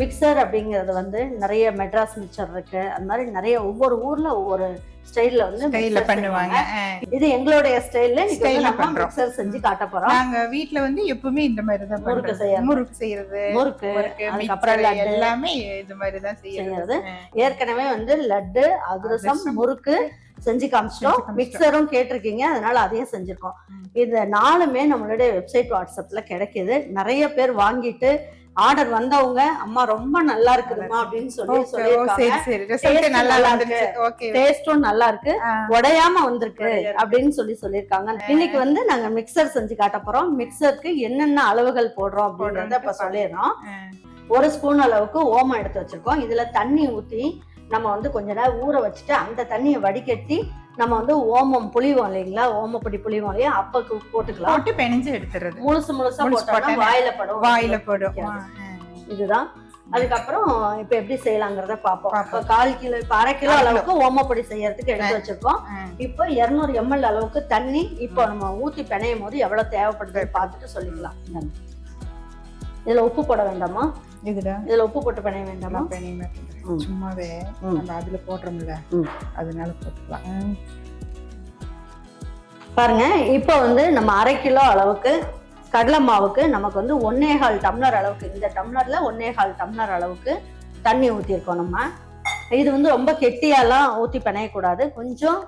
Mixer அப்படிங்கிறது வந்து நிறைய மெட்ராஸ் மிக்சர் இருக்கு அது மாதிரி நிறைய ஒவ்வொரு ஊர்ல ஒவ்வொரு ஸ்டைல்ல வந்து ஸ்டைல்ல பண்ணுவாங்க. இது எங்களுடைய ஸ்டைல்ல Style ல நம்ம பண்றோம். மிக்சர் செஞ்சு காட்ட போறோம் நாங்க வீட்ல வந்து எப்பவுமே இந்த மாதிரி தான் முறுக்கு. செய்யறது. முறுக்கு செய்யறது முறுக்கு அதுக்கப்புறம் லட்டு எல்லாமே இது மாதிரி தான் செய்யறது ஏற்கனவே வந்து லட்டு அதிரசம். முறுக்கு செஞ்சு காமிச்சிட்டோம். மிக்சரும் கேட்டிருக்கீங்க அதனால அதையும் செஞ்சிருக்கோம் ம். இந்த நாலுமே நம்மளுடைய வெப்சைட் வாட்ஸ்அப்ல கிடைக்குது நிறைய பேர் வாங்கிட்டு ஆர்டர் வந்தவங்க அம்மா ரொம்ப நல்லா இருக்குதுமா அப்படின்னு சொல்லி சொல்லியிருக்காங்க. டேஸ்டும் நல்லா இருக்கு. உடையாம வந்திருக்கு. அப்படின்னு சொல்லி சொல்லியிருக்காங்க. இன்னைக்கு வந்து நாங்க மிக்சர் செஞ்சு காட்ட போறோம். மிக்சருக்கு என்னென்ன அளவுகள் போடுறோம் அப்படின்றத இப்ப சொல்லிடுறோம். ஒரு ஸ்பூன் அளவுக்கு ஓமம் எடுத்து வச்சிருக்கோம். இதுல தண்ணி ஊத்தி நம்ம வந்து கொஞ்ச நேரம் ஊற வச்சுட்டு அந்த தண்ணியை வடிகட்டி நம்ம வந்து ஓமம் புளிவோம் இல்லைங்களா? ஓமப்பொடி புளிவோம் இல்லையா? அப்ப கு- போட்டுக்கலாம். போட்டு பெனஞ்சு எடுத்துறது. முழுசு முழுசா போட்டோம்னா போட்டா வாயில படும். வாயில போடும். இதுதான். அதுக்கப்புறம் இப்ப எப்படி செய்யலாங்கிறத பார்ப்போம். பார்ப்போம். இப்ப கால் கிலோ இப்ப அரை கிலோ. அளவுக்கு ஓமப்பொடி செய்யறதுக்கு எடுத்து வச்சிருக்கோம். இப்போ 200 எம்எல் அளவுக்கு தண்ணி இப்போ நம்ம ஊத்தி பிணையும் போது எவ்வளவு தேவைப்படுது. பார்த்துட்டு சொல்லிக்கலாம். இதுல உப்பு போட வேண்டாமா? இதுல? உப்பு போட்டு பிணைய வேண்டாமா? நான் பெனியமா போடுறேன். ம். சும்மாவே. நம்ம அதுல போடுறோம்ல. அதனால போட்டுக்கலாம். பாருங்க இப்போ வந்து நம்ம அரை கிலோ அளவுக்கு கடலை மாவுக்கு நமக்கு வந்து ஒன்னே கால் டம்ளர் அளவுக்கு இந்த டம்ளர்ல ஒன்னே கால் டம்ளர் அளவுக்கு தண்ணி ஊற்றிருக்கோம் நம்ம. இது வந்து ரொம்ப கெட்டியாலாம் ஊற்றி பிணையக்கூடாது. கொஞ்சம்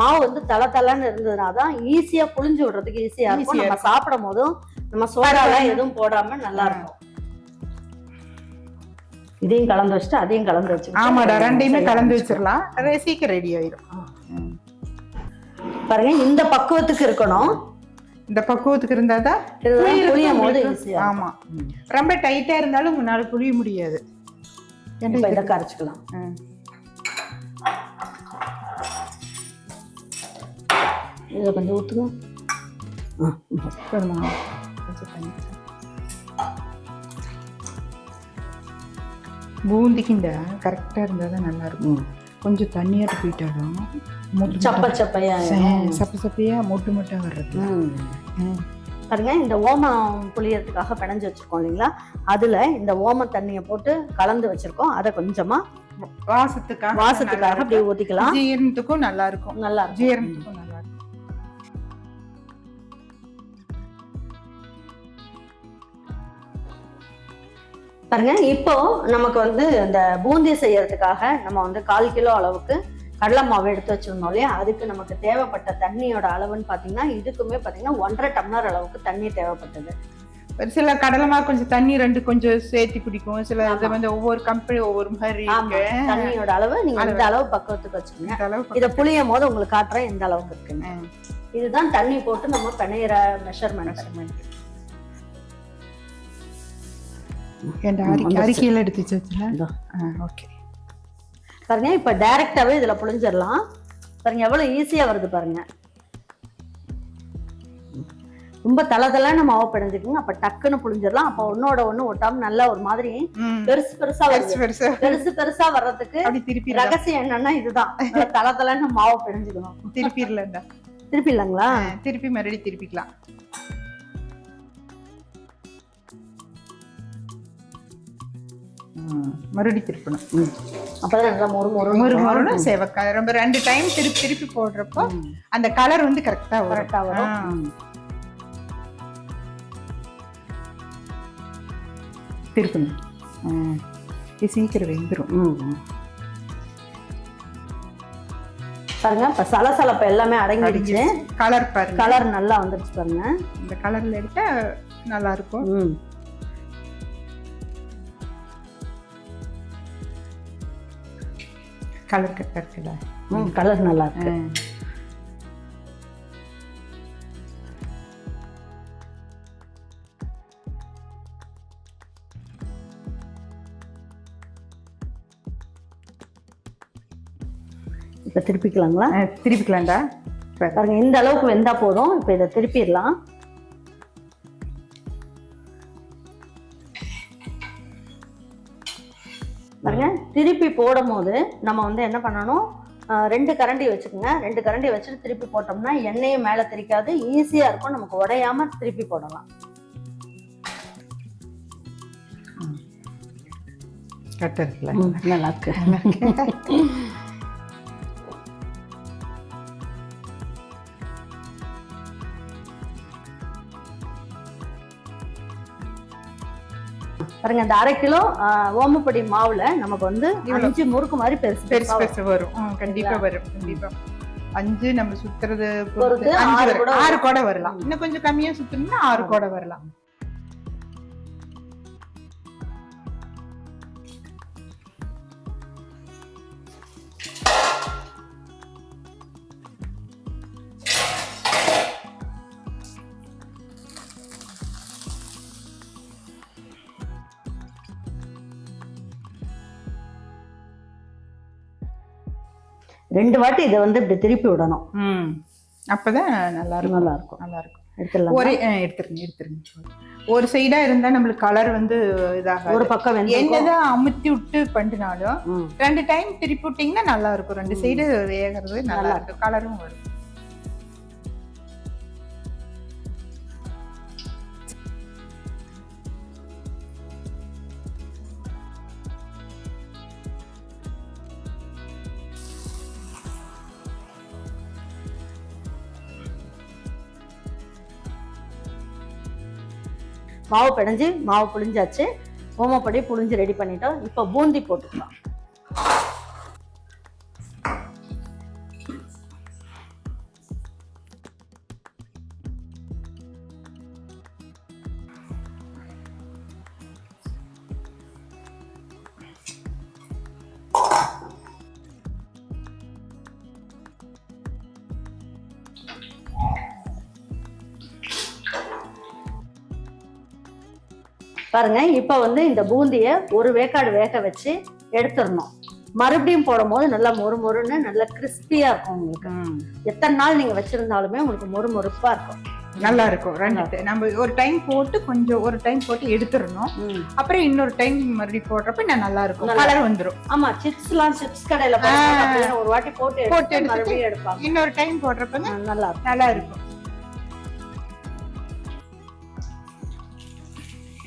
மாவு வந்து தள தளன்னு இருந்ததுனா தான் ஈஸியாக புளிஞ்சு விடுறதுக்கு ஈஸியாக இருக்கும். நம்ம சாப்பிடும் போதும் நம்ம சோடாலாம் எதுவும் போடாம நல்லா இருக்கும். இதையும் கலந்து வச்சுட்டு அதையும் கலந்து வச்சு ஆமாடா ரெண்டையுமே கலந்து வச்சிடலாம். அது சீக்கிரம் ரெடி ஆயிரும். பாருங்க இந்த பக்குவத்துக்கு இருக்கணும். இந்த பக்குவத்துக்கு உங்களுக்கு- ஈஸியாக ஆமா. ரொம்ப டைட்டா இருந்தாலும் முன்னால புளிய முடியாது. இதை கரைச்சிக்கலாம். இதை கொஞ்சம் ஊற்றுங்க ஆ. பூந்திக்குண்டா கரெக்டா இருந்தா தான் நல்லா இருக்கும். கொஞ்சம் தண்ணியாட்டு போயிட்டாலும் மொட்டு சப்ப சப்பையா சப்ப சப்பையா மொட்டு மொட்டா வர்றது. பாருங்க இந்த ஓமம் புளியறதுக்காக பிணைஞ்சு வச்சிருக்கோம் இல்லைங்களா? அதுல இந்த ஓம தண்ணியை போட்டு கலந்து வச்சிருக்கோம். அதை கொஞ்சமா வாசத்துக்காக வாசத்துக்காக நல்லா அப்படியே. ஊத்திக்கலாம். ஜீரணத்துக்கும் நல்லா இருக்கும். நல்லா ஜீரணத்துக்கும் பாருங்க இப்போ நமக்கு வந்து இந்த பூந்தி செய்யறதுக்காக நம்ம வந்து கால் கிலோ அளவுக்கு கடலை மாவு எடுத்து வச்சிருந்தோம் இல்லையா? அதுக்கு நமக்கு தேவைப்பட்ட தண்ணியோட அளவுன்னு பாத்தீங்கன்னா இதுக்குமே பாத்தீங்கன்னா ஒன்றரை டம்ளர் அளவுக்கு தண்ணி தேவைப்பட்டது. சில கடலமா கொஞ்சம் தண்ணி ரெண்டு கொஞ்சம் சேர்த்து பிடிக்கும் சில இது. வந்து ஒவ்வொரு கம்பெனி ஒவ்வொரு மாதிரி தண்ணியோட அளவு நீங்க. இந்த அளவு. பக்குவத்துக்கு வச்சுக்கோங்க. இதை புளியும் போது உங்களுக்கு காட்டுறேன் எந்த அளவுக்கு இருக்குன்னு. ம். இதுதான் தண்ணி போட்டு நம்ம பிணையிற மெஷர்மெண்ட் அரிக்கையில எடுத்து வச்சுல இதோ. ஓகே பாருங்க இப்ப டைரக்டாவே இதுல புழிஞ்சிடலாம். பாருங்க எவ்வளவு ஈஸியா வருது பாருங்க. ரொம்ப தலை தலைன்னு மாவு பிணைஞ்சுக்குங்க அப்ப டக்குன்னு புழிஞ்சிடலாம். அப்ப ஒன்னோட ஒண்ணு ஒட்டாம நல்லா ஒரு மாதிரி பெருசு பெருசா பெருசு பெருசு. பெருசு பெருசா வர்றதுக்கு அப்படி திருப்பி ரகசியம் என்னன்னா இதுதான். தலை தலைன்னு மாவு பிணைஞ்சுக்கணும் திருப்பிடலண்டா திருப்பி இல்லைங்களா திருப்பி மறுபடியும் திருப்பிக்கலாம். ம், மறுபடியும் திருப்பணும் அப்பதான் நல்லா மொறு மொறு முறை சேவக்காய். ரொம்ப ரெண்டு டைம் திருப்பி திருப்பி போடுறப்போ அந்த கலர் வந்து கரெக்டா வரும். கரெக்டா வரும். திருப்பணும். இது சீக்கிரம் வெந்துடும். பாருங்க இப்ப சலசலப்பு எல்லாமே அடங்கிடுச்சு. கலர் பாருங்க. கலர் நல்லா வந்துருச்சு பாருங்க. இந்த கலர்ல எடுத்தா நல்லா இருக்கும். கலர் கரெக்டா இருக்குல்ல ம். கலர் நல்லா இருக்கு. இப்ப திருப்பிக்கலாங்களா? திருப்பிக்கலாம்டா. பாரு. பாருங்க இந்த அளவுக்கு வெந்தா போதும். இப்ப இதை திருப்பிடலாம். பாருங்க. திருப்பி போடும் போது நம்ம வந்து என்ன பண்ணணும்? ரெண்டு கரண்டி வச்சுக்கோங்க. ரெண்டு கரண்டி வச்சுட்டு திருப்பி போட்டோம்னா எண்ணெயும் மேலே திரிக்காது. ஈஸியா இருக்கும். நமக்கு உடையாம திருப்பி போடலாம். கரெக்டாக இருக்குல்ல? நல்லா இருக்கு. பாருங்க இந்த அரை கிலோ ஓமப்பொடி மாவுல நமக்கு வந்து. அஞ்சு முறுக்கு மாதிரி பெருசு பெருசு பெருசா வரும். கண்டிப்பா வரும் கண்டிப்பா. அஞ்சு நம்ம சுத்துறது பொறுத்து ஆறு கூட வரலாம். இன்னும் கொஞ்சம் கம்மியா சுத்தணும்னா ஆறு கூட வரலாம். ரெண்டு வாட்டி இதை வந்து இப்படி திருப்பி விடணும். அப்பதான் நல்லா இருக்கும் நல்லா இருக்கும் நல்லா இருக்கும் எடுத்துடலாம்? ஒரே எடுத்துருங்க எடுத்துருங்க ஒரு சைடா இருந்தா நம்மளுக்கு கலர் வந்து இதாக ஒரு பக்கம் வெந்து என்னதான் அமுத்தி விட்டு பண்ணினாலும். ரெண்டு டைம் திருப்பி விட்டீங்கன்னா நல்லா இருக்கும் ரெண்டு சைடு வேகிறது நல்லா இருக்கும் கலரும் வரும். மாவு பிணைஞ்சு மாவு புளிஞ்சாச்சு ஓமப்படி புளிஞ்சு ரெடி பண்ணிட்டோம். இப்போ பூந்தி போட்டுக்கலாம். பாருங்க இப்போ வந்து இந்த பூந்தியை ஒரு வேக்காடு வேக வச்சு எடுத்துடணும். மறுபடியும் போடும்போது நல்லா மொறு மொறுன்னு நல்லா கிறிஸ்பியா இருக்கும் உங்களுக்கு. எத்தனை நாள் நீங்க வச்சிருந்தாலுமே உங்களுக்கு மொறு மொறுப்பா இருக்கும். நல்லா இருக்கும் ரெண்டு நம்ம ஒரு டைம் போட்டு கொஞ்சம் ஒரு டைம் போட்டு எடுத்துடணும். அப்புறம் இன்னொரு டைம் மறுபடியும் போடுறப்ப நான் நல்லா இருக்கும் கலர் வந்துரும். ஆமா சிப்ஸ் எல்லாம் சிப்ஸ் கடையில ஒரு வாட்டி போட்டு போட்டு மறுபடியும் எடுப்பாங்க. இன்னொரு டைம் போடுறப்ப நல்லா நல்லா இருக்கும்.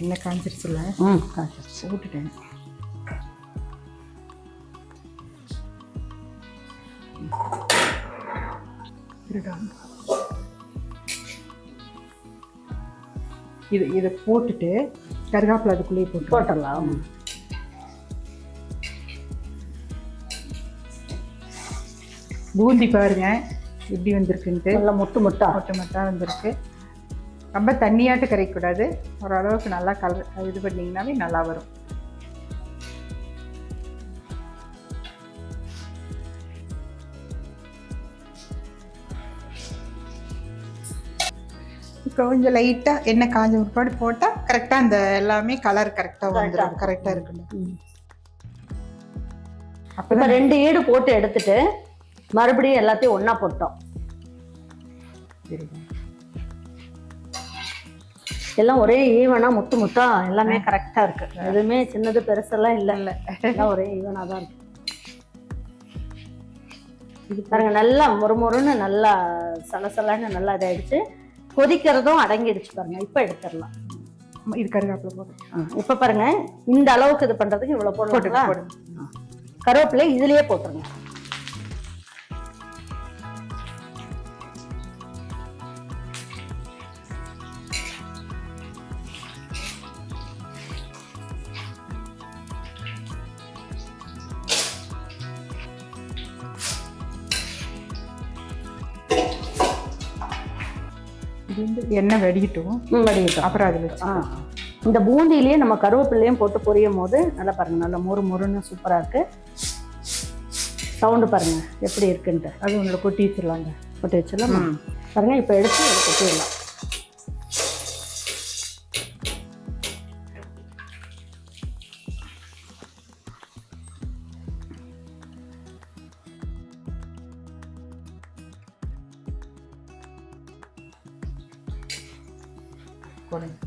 என்ன காஞ்சிருச்சுல ம் போட்டுட்டேன். இருடா. இது இதை போட்டுட்டு கருகாப்பில் அதுக்குள்ளேயே போட்டு போட்டுடலாம். பூந்தி பாருங்க எப்படி வந்திருக்குன்ட்டு. நல்லா முட்டு முட்டா. மொட்டை மொட்டா வந்திருக்கு. ரொம்ப தண்ணியாட்டு கரைக்கூடாது ஓரளவுக்கு நல்லா கலர் இது பண்ணிங்கனாவே நல்லா வரும். கொஞ்சம் லைட்டாக எண்ணெய் காஞ்ச பிற்பாடு போட்டால் கரெக்டாக அந்த எல்லாமே கலர் கரெக்டாக வந்துடும் கரெக்டாக இருக்கணும். அப்போ ரெண்டு ஈடு போட்டு எடுத்துட்டு மறுபடியும் எல்லாத்தையும் ஒண்ணா போட்டோம். எல்லாம் ஒரே ஈவனா முத்து முத்தா எல்லாமே கரெக்டா இருக்கு. எதுவுமே சின்னது பெருசெல்லாம் இல்ல. இல்லை. எல்லாம் ஒரே ஈவனா தான் இருக்கு. இது பாருங்க நல்லா மொறுமொறுன்னு நல்லா சலசலன்னு நல்லா இதாயிடுச்சு. கொதிக்கிறதும் அடங்கிடுச்சு பாருங்க இப்ப எடுத்துடலாம். இது கருகாப்பில் போடுறேன் ஆ, இப்ப பாருங்க இந்த அளவுக்கு இது பண்றதுக்கு இவ்வளவு போட்டு போடுங்க. கருவேப்பிலை இதுலயே போட்டுருங்க. எண்ணெய் வடிகட்டும் ம், வடிகட்டும் அப்புறம் அதில் ஆ. இந்த பூந்தியிலேயே நம்ம கருவேப்பிலையும் போட்டு பொரியும் போது நல்லா பாருங்க நல்லா மொறு மொறுன்னு சூப்பரா இருக்கு. சவுண்டு பாருங்க எப்படி இருக்குன்ட்டு. அது உங்களை கொட்டி வச்சிடலாங்க. போட்டு வச்சிடலாம்? பாருங்க இப்போ எடுத்து கொட்டிடலாம். கொடுங்க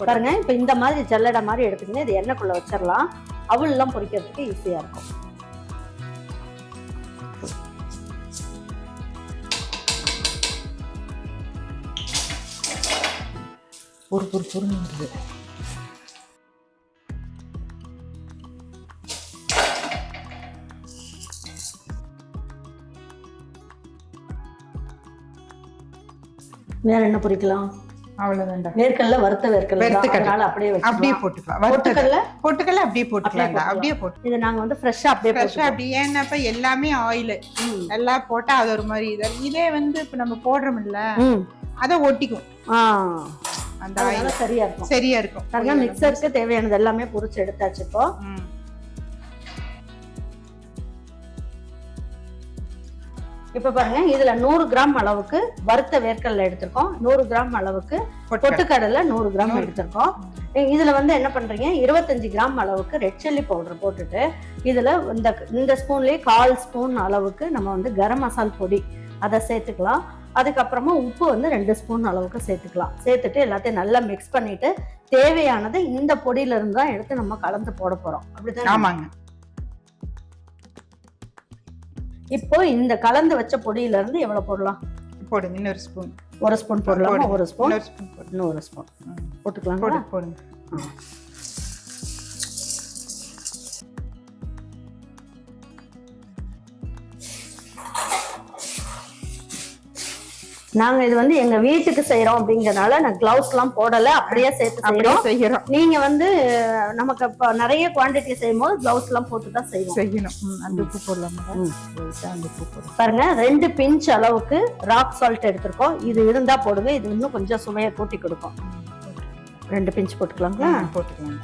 பாருங்க இப்போ இந்த மாதிரி ஜல்லடை மாதிரி எடுத்துக்கங்க இது எண்ணெய்க்குள்ளே வச்சிடலாம். அவள்லாம் பொரிக்கிறதுக்கு ஈஸியா இருக்கும். ஒரு பொறு பொருள் வருது வேற என்ன பொரிக்கலாம் வேர்க்கடல வறுத்த வேர்க்கடல அப்படியே அப்படியே போட்டுக்கலாம். பொட்டுக்கடல? அப்படியே போட்டுக்கலாம். அப்படியே அப்படியே போட்டு இது நாங்க வந்து ஃப்ரெஷ்ஷா அப்படியே ஃப்ரெஷ்ஷா. அப்படி ஏன்னாப்ப எல்லாமே ஆயில். எல்லாம் போட்டா அது ஒரு மாதிரி இது இதே வந்து இப்ப நம்ம போடுறோம்ல ம். அதை ஒட்டிக்கும். அந்த சரியா இருக்கும். சரியா இருக்கும். மிக்சருக்கு தேவையானது எல்லாமே பொரிச்சு எடுத்தாச்சு இப்போ. இப்ப பாருங்க இதுல நூறு கிராம் அளவுக்கு வறுத்த வேர்க்கடலை எடுத்திருக்கோம். நூறு கிராம் அளவுக்கு பொட்டுக்கடலை. நூறு கிராம். எடுத்திருக்கோம். இதுல வந்து என்ன பண்றீங்க இருபத்தஞ்சு கிராம் அளவுக்கு ரெட் சில்லி பவுடர் போட்டுட்டு இதுல இந்த இந்த ஸ்பூன்லயே கால் ஸ்பூன் அளவுக்கு நம்ம வந்து கரம் மசால் பொடி அதை சேர்த்துக்கலாம். அதுக்கப்புறமா உப்பு வந்து ரெண்டு ஸ்பூன் அளவுக்கு சேர்த்துக்கலாம். சேர்த்துட்டு எல்லாத்தையும் நல்லா மிக்ஸ் பண்ணிட்டு தேவையானது இந்த பொடியில இருந்து தான் எடுத்து நம்ம கலந்து போட போறோம். அப்படிதான் ஆமாங்க. இப்போ இந்த கலந்து வச்ச பொடியில இருந்து எவ்வளவு போடலாம்? போடுங்க இன்னொரு ஸ்பூன். ஒரு ஸ்பூன் போடலாமா. ஒரு ஸ்பூன்? இன்னொரு ஸ்பூன். போட்டுக்கலாம் போடுங்க நாங்க இது வந்து எங்க வீட்டுக்கு செய்யறோம் அப்படிங்கறனால நான் கிளவுஸ் எல்லாம் போடல அப்படியே சேர்த்து செய்யறோம் நீங்க வந்து நமக்கு இப்ப நிறைய குவாண்டிட்டி செய்யும் போது கிளவுஸ் எல்லாம் போட்டு தான் செய்வோம். செய்யணும். அந்த உப்பு போடலாமா? பாருங்க ரெண்டு பிஞ்ச் அளவுக்கு ராக் சால்ட் எடுத்திருக்கோம். இது இருந்தா போடுங்க இது இன்னும் கொஞ்சம் சுவையை கூட்டி கொடுக்கும். ரெண்டு பிஞ்ச் போட்டுக்கலாங்களா? ம்,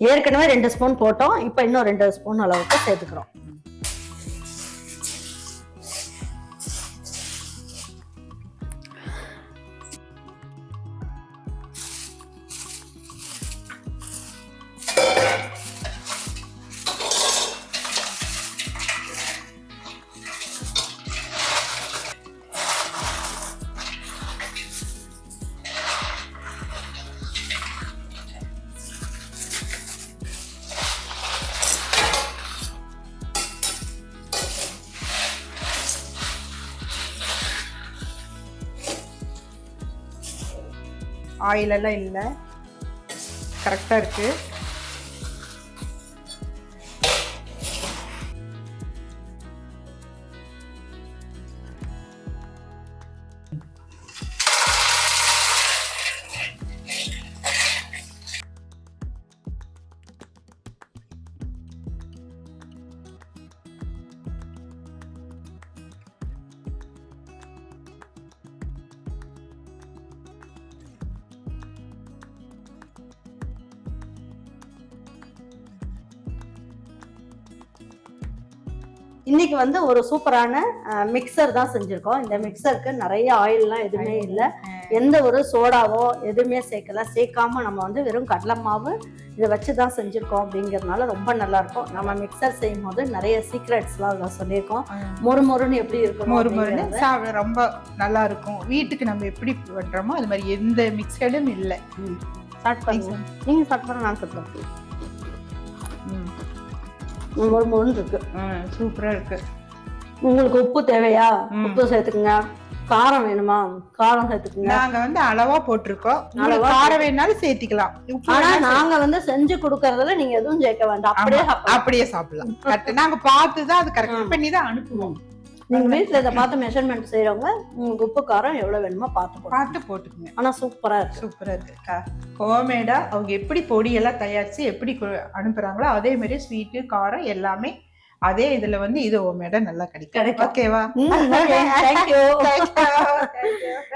ஏற்கனவே ரெண்டு ஸ்பூன் போட்டோம் இப்போ இன்னும் ரெண்டு ஸ்பூன் அளவுக்கு சேர்த்துக்கிறோம். ஆயிலெல்லாம் இல்லை. கரெக்டாக இருக்கு. இன்னைக்கு வந்து ஒரு சூப்பரான மிக்சர் தான் செஞ்சிருக்கோம். இந்த மிக்சருக்கு நிறைய ஆயில்லாம் எதுவுமே இல்லை. எந்த ஒரு சோடாவோ எதுவுமே சேர்க்கல. சேர்க்காம நம்ம வந்து வெறும் கடலை மாவு இதை வச்சு தான் செஞ்சிருக்கோம் அப்படிங்கறதுனால ரொம்ப நல்லா இருக்கும். நம்ம மிக்சர் செய்யும் போது நிறைய சீக்ரெட்ஸ்லாம் அதில் சொல்லியிருக்கோம். மொறு மொறுன்னு எப்படி இருக்கணும் மொறு மொறுன்னு. சாப்பிட ரொம்ப நல்லா இருக்கும். வீட்டுக்கு நம்ம எப்படி பண்றோமோ அது மாதிரி எந்த மிக்சடும் இல்லை. ஸ்டார்ட் பண்ணுங்க. நீங்க ஸ்டார்ட் பண்ண நான் ஸ்டார்ட் பண்ணுறேன் மொறு மொறுன்னு இருக்கு. சூப்பரா இருக்கு. உங்களுக்கு உப்பு தேவையா. உப்பு சேர்த்துக்குங்க. காரம் வேணுமா? காரம் சேர்த்துக்குங்க. நாங்க வந்து அளவா போட்டிருக்கோம். அளவா காரம் வேணாலும் சேர்த்திக்கலாம். ஆனா நாங்க வந்து செஞ்சு கொடுக்கறதுல நீங்க எதுவும் சேர்க்க வேண்டாம். அப்படியே. அப்படியே சாப்பிடலாம். நாங்க பார்த்து தான் அது கரெக்ட் பண்ணி தான் அனுப்புவோம். நீங்க வீட்ல இதை பார்த்து மெஷர்மெண்ட் செய்யறவங்க உங்களுக்கு உப்பு காரம் எவ்வளவு வேணுமோ பார்த்துக்கணும் பார்த்து போட்டுக்குங்க. ஆனா சூப்பரா இருக்கு. சூப்பரா இருக்கு. ஹோம்மேடா அவங்க எப்படி பொடியெல்லாம் தயாரிச்சு எப்படி அனுப்புறாங்களோ அதே மாதிரி ஸ்வீட்டு காரம் எல்லாமே அதே இதுல வந்து இது ஹோம்மேடா நல்லா கிடைக்கும். கிடைக்கும். ஓகேவா தேங்க்யூ